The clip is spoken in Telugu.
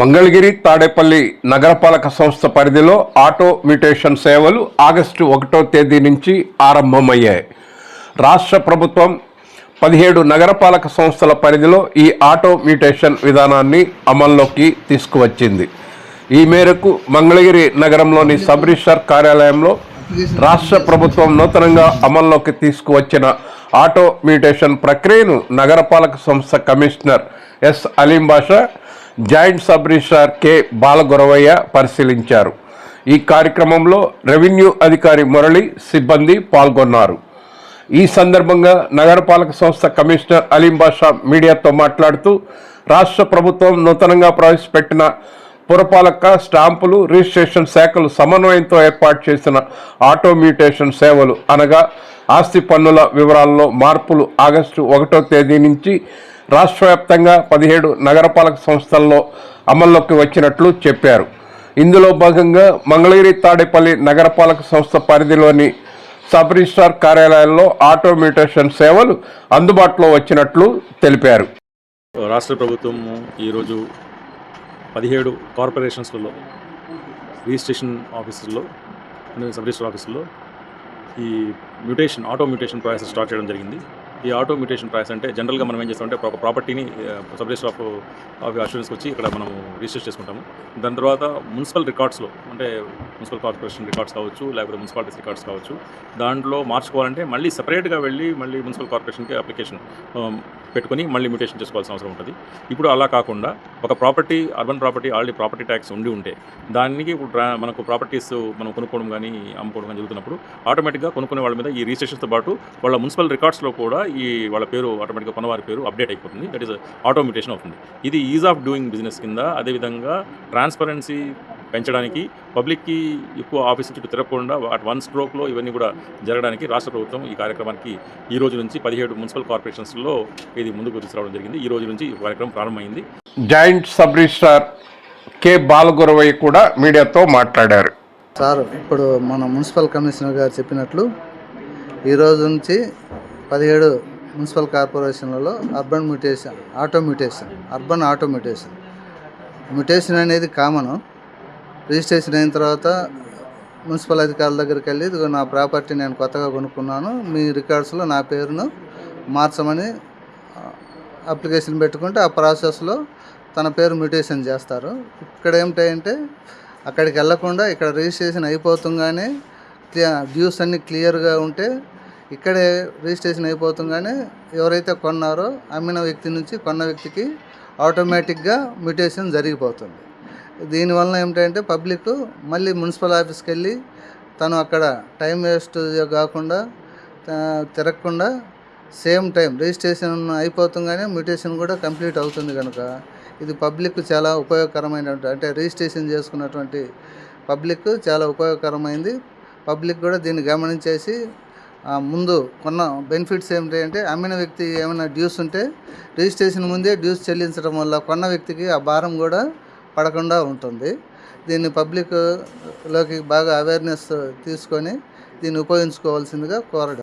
మంగళగిరి తాడేపల్లి నగరపాలక సంస్థ పరిధిలో ఆటో మ్యూటేషన్ సేవలు ఆగస్టు ఒకటో తేదీ నుంచి ఆరంభమయ్యాయి. రాష్ట్ర ప్రభుత్వం పదిహేడు నగరపాలక సంస్థల పరిధిలో ఈ ఆటో మ్యూటేషన్ విధానాన్ని అమల్లోకి తీసుకువచ్చింది. ఈ మేరకు మంగళగిరి నగరంలోని సబ్ రిజిస్టర్ కార్యాలయంలో రాష్ట్ర ప్రభుత్వం నూతనంగా అమల్లోకి తీసుకువచ్చిన ఆటో మ్యూటేషన్ ప్రక్రియను నగరపాలక సంస్థ commissioner S Aleem Basha joint sub registrar K Balagoravaiah పరిశీలించారు. ఈ కార్యక్రమంలో రెవెన్యూ అధికారి మురళి సిబ్బంది పాల్గొన్నారు. ఈ సందర్భంగా నగరపాలక సంస్థ కమిషనర్ అలీం బాషా మీడియాతో మాట్లాడుతూ రాష్ట్ర ప్రభుత్వం నూతనంగా ప్రవేశపెట్టిన పురపాలక స్టాంపులు రిజిస్ట్రేషన్ శాఖలు సమన్వయంతో ఏర్పాటు చేసిన ఆటోమ్యూటేషన్ సేవలు అనగా ఆస్తి పన్నుల వివరాల్లో మార్పులు ఆగస్టు ఒకటో తేదీ నుంచి రాష్ట్ర వ్యాప్తంగా పదిహేడు నగరపాలక సంస్థల్లో అమల్లోకి వచ్చినట్లు చెప్పారు. ఇందులో భాగంగా మంగళగిరి తాడేపల్లి నగరపాలక సంస్థ పరిధిలోని సబ్ రిజిస్ట్రార్ కార్యాలయాల్లో ఆటోమేటేషన్ సేవలు అందుబాటులో వచ్చినట్లు తెలిపారు. రాష్ట్ర ప్రభుత్వం ఈరోజు పదిహేడు కార్పొరేషన్స్లలో రిజిస్ట్రేషన్ ఆఫీసుల్లో సబ్ రిజిస్టర్ ఆఫీసుల్లో ఈ mutation auto mutation process start చేయడం జరిగింది. ఈ ఆటో మ్యూటేషన్ ప్రైస్ అంటే జనరల్గా మనం ఏం చేస్తామంటే ఒక ప్రాపర్టీని సబ్ రిజిస్టర్ ఆఫ్ ఆఫ్ అష్యూరెన్స్కి వచ్చి ఇక్కడ మనం రిజిస్టర్ చేసుకుంటాము. దాని తర్వాత మున్సిపల్ రికార్డ్స్లో అంటే మున్సిపల్ కార్పొరేషన్ రికార్డ్స్ కావచ్చు లేకపోతే మున్సిపాలిటీస్ రికార్డ్స్ కావచ్చు దాంట్లో మార్చుకోవాలంటే మళ్ళీ సపరేట్గా వెళ్ళి మళ్ళీ మున్సిపల్ కార్పొరేషన్కి అప్లికేషన్ పెట్టుకొని మళ్ళీ మ్యూటేషన్ చేసుకోవాల్సిన అవసరం ఉంటుంది. ఇప్పుడు అలా కాకుండా ఒక property urban property already property tax ఉండి ఉంటే దానికి ఇప్పుడు మనకు ప్రాపర్టీస్ మనం కొనుక్కోవడం కానీ అమ్ముకోవడం కానీ జరుగుతున్నప్పుడు ఆటోమేటిక్గా కొనుక్కునే వాళ్ళ మీద ఈ రిజిస్ట్రేషన్తో పాటు వాళ్ళ మున్సిపల్ రికార్డ్స్లో కూడా ఈ వాళ్ళ పేరు ఆటోమేటిక్గా కొన్నవారి పేరు అప్డేట్ అయిపోతుంది. దట్ ఈస్ ఆటోమేటేషన్ అవుతుంది. ఇది ఈజ్ ఆఫ్ డూయింగ్ బిజినెస్ కింద అదేవిధంగా ట్రాన్స్పరెన్సీ పెంచడానికి పబ్లిక్కి ఎక్కువ ఆఫీస్ చుట్టూ తిరగకుండా అట్ వన్ స్ట్రోక్లో ఇవన్నీ కూడా జరగడానికి రాష్ట్ర ప్రభుత్వం ఈ కార్యక్రమానికి ఈ రోజు నుంచి పదిహేడు మున్సిపల్ కార్పొరేషన్స్లో ఇది ముందుకు తీసుకురావడం జరిగింది. ఈ రోజు నుంచి ఈ కార్యక్రమం ప్రారంభమైంది. Joint sub registrar K. Balagoravaiah కూడా మీడియాతో మాట్లాడారు. సార్ ఇప్పుడు మన మున్సిపల్ కమిషనర్ గారు చెప్పినట్లు ఈ రోజు నుంచి పదిహేడు municipal కార్పొరేషన్లలో urban mutation auto mutation urban auto mutation. Mutation అనేది కామన్. రిజిస్ట్రేషన్ అయిన తర్వాత మున్సిపల్ అధికారుల దగ్గరికి వెళ్ళి ఇదిగో నా ప్రాపర్టీ నేను కొత్తగా కొనుక్కున్నాను మీ రికార్డ్స్లో నా పేరును మార్చమని అప్లికేషన్ పెట్టుకుంటే ఆ ప్రాసెస్లో తన పేరు మ్యూటేషన్ చేస్తారు. ఇక్కడ ఏమిటంటే అక్కడికి వెళ్ళకుండా ఇక్కడ రిజిస్ట్రేషన్ అయిపోతుంగానే డ్యూస్ అన్నీ క్లియర్గా ఉంటే ఇక్కడే రిజిస్ట్రేషన్ అయిపోతుంగానే ఎవరైతే కొన్నారో అమ్మిన వ్యక్తి నుంచి కొన్న వ్యక్తికి ఆటోమేటిక్గా మ్యూటేషన్ జరిగిపోతుంది. దీనివల్ల ఏమిటంటే పబ్లిక్ మళ్ళీ మున్సిపల్ ఆఫీస్కి వెళ్ళి తను అక్కడ టైం వేస్ట్ కాకుండా తిరగకుండా సేమ్ టైం రిజిస్ట్రేషన్ అయిపోతుంగానే మ్యూటేషన్ కూడా కంప్లీట్ అవుతుంది కనుక ఇది పబ్లిక్ చాలా ఉపయోగకరమైన అంటే రిజిస్ట్రేషన్ చేసుకున్నటువంటి పబ్లిక్ చాలా ఉపయోగకరమైంది. పబ్లిక్ కూడా దీన్ని గమనించేసి ముందు కొన్న బెనిఫిట్స్ ఏమిటి అంటే అమ్మిన వ్యక్తి ఏమైనా డ్యూస్ ఉంటే రిజిస్ట్రేషన్ ముందే డ్యూస్ చెల్లించడం వల్ల కొన్న వ్యక్తికి ఆ భారం కూడా పడకుండా ఉంటుంది. దీన్ని పబ్లిక్లోకి బాగా అవేర్నెస్ తీసుకొని దీన్ని ఉపయోగించుకోవాల్సిందిగా కోరడం.